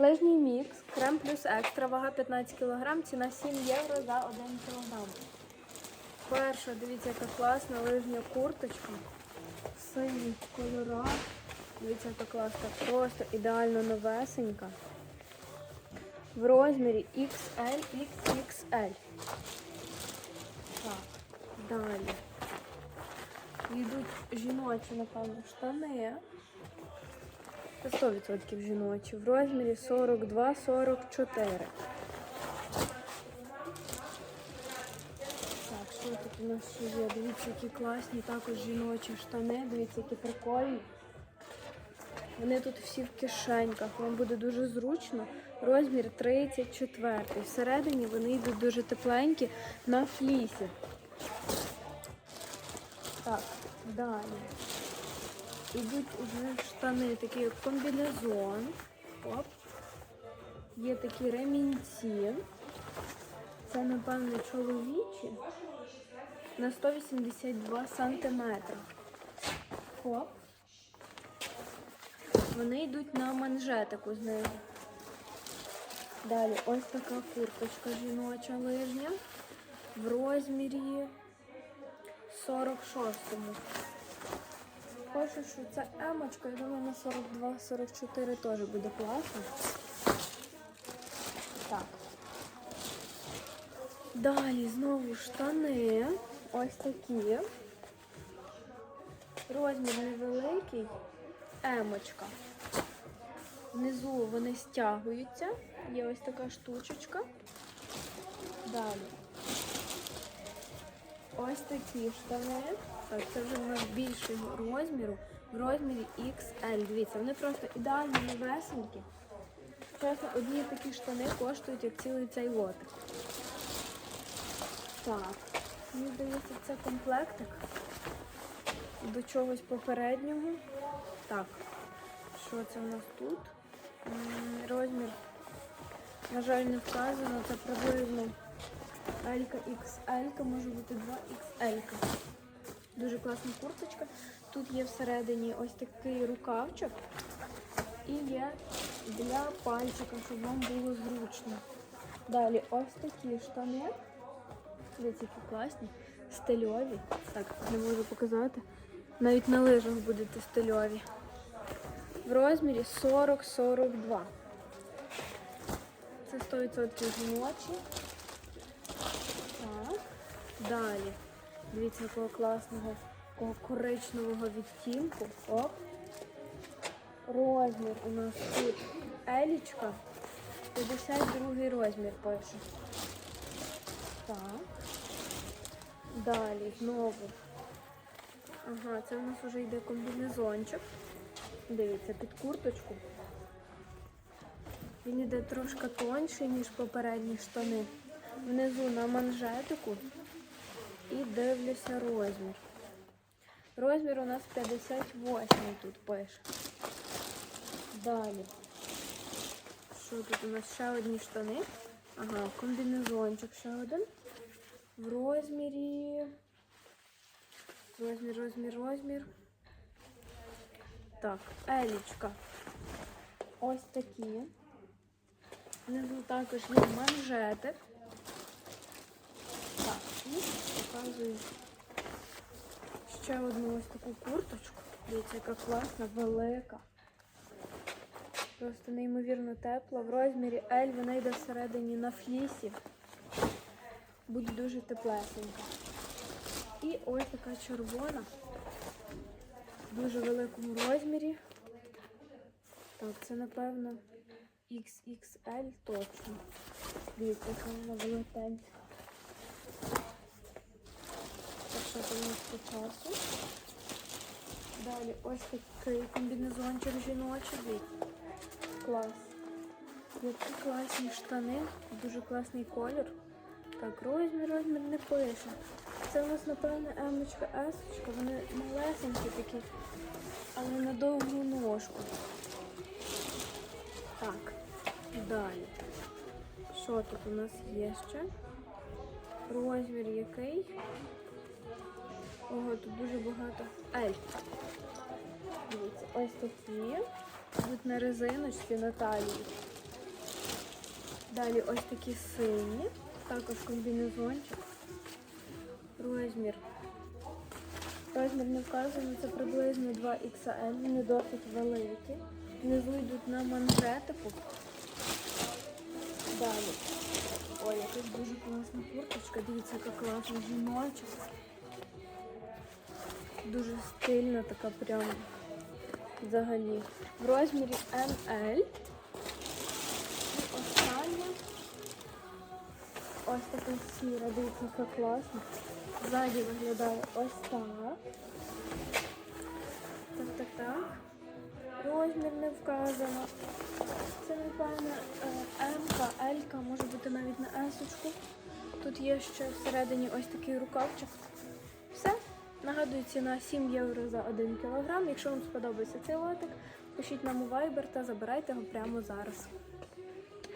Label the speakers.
Speaker 1: Лижній мікс, крем плюс екстра, вага 15 кг, ціна 7 євро за 1 кг. Перша, дивіться, яка класна лижня курточка. Синій кольорах. Дивіться, яка класна. Просто ідеально новесенька. В розмірі XL, XXL. Так, далі. Йдуть жіночі, напевно, штани. Це 100% жіночі. В розмірі 42-44. Так, що тут у нас ще є? Дивіться, які класні також жіночі штани. Дивіться, які прикольні. Вони тут всі в кишеньках. Вам буде дуже зручно. Розмір 34. Всередині вони йдуть дуже тепленькі на флісі. Так, далі. Ідуть уже штани, такі як комбінезон. Оп. Є такі ремінці. Це, напевно, чоловічі. На 182 сантиметри. Хоп. Вони йдуть на манжетику знизу. Далі ось така курточка жіноча лижня в розмірі 46-му. Хочу, що це емочка, я думаю, на 42-44 теж буде класно. Так. Далі знову штани. Ось такі. Розмір невеликий. Емочка. Внизу вони стягуються. Є ось така штучечка. Далі. Ось такі штани. Так, це вже в нас більшого розміру. В розмірі XL. Дивіться, вони просто ідеально новесенькі. Чесно, одні такі штани коштують як цілий цей лотик. Так, мені здається, це комплектик до чогось попереднього. Так, що це в нас тут? Розмір, на жаль, не вказано, це приблизно L XL, може бути 2XL. Дуже класна курточка. Тут є всередині ось такий рукавчик і є для пальчика, щоб вам було зручно. Далі ось такі штани. Дивіться, які класні, стильові. Так, не можу показати. Навіть на лижах будете стильові. В розмірі 40-42. Це 100% жіночі. Далі. Дивіться, якого класного, такого коричневого відтінку. Оп. Розмір у нас тут елічка. 52 розмір пише. Так. Далі знову. Ага, це у нас вже йде комбінезончик. Дивіться, під курточку. Він йде трошки тонший, ніж попередні штани. Внизу на манжетику і дивлюся розмір. Розмір у нас 58 тут пише. Далі. Що тут у нас ще одні штани? Ага, комбінезончик ще один. В розмірі. Розмір, розмір, розмір. Так, елічка. Ось такі. Внизу також є манжетик. Показую ще одну ось таку курточку. Дивіться, яка класна, велика. Просто неймовірно тепла. В розмірі L вона йде всередині на флісі. Буде дуже теплесенька. І ось така червона. В дуже великому розмірі. Так, це напевно XXL точно. Дивіться, яка вона велетенька. Так що це у нас по часу. Далі ось такий комбінезончик жіночий. Клас. Які класні штани, дуже класний колір. Так, розмір, розмір не пише. Це у нас, напевно, емочка, есочка. Вони малесенькі такі, але на довгу ножку. Так, далі. Що тут у нас є ще? Розмір який? Ого, тут дуже багато. Ель. Дивіться, ось такі. Будуть на резиночці на талії. Далі ось такі сині, також комбінезончик. Розмір. Розмір не вказаний, це приблизно 2XL, вони досить великі. Внизу йдуть на манжетику. Далі. Ой, якась дуже класна курточка. Дивіться, яка класна жіноча. Дуже стильна така прям взагалі. В розмірі ML. І остання. Ось така сіра, дивіться, яка класна. Ззаді виглядає ось так. Так, так, так. Розмір не вказано. Це, напевно, М-ка, Л-ка, може бути навіть на С-очку. Тут є ще всередині ось такий рукавчик. Все. Нагадую, ціна 7 євро за 1 кілограм. Якщо вам сподобається цей лотик, пишіть нам у Viber та забирайте його прямо зараз.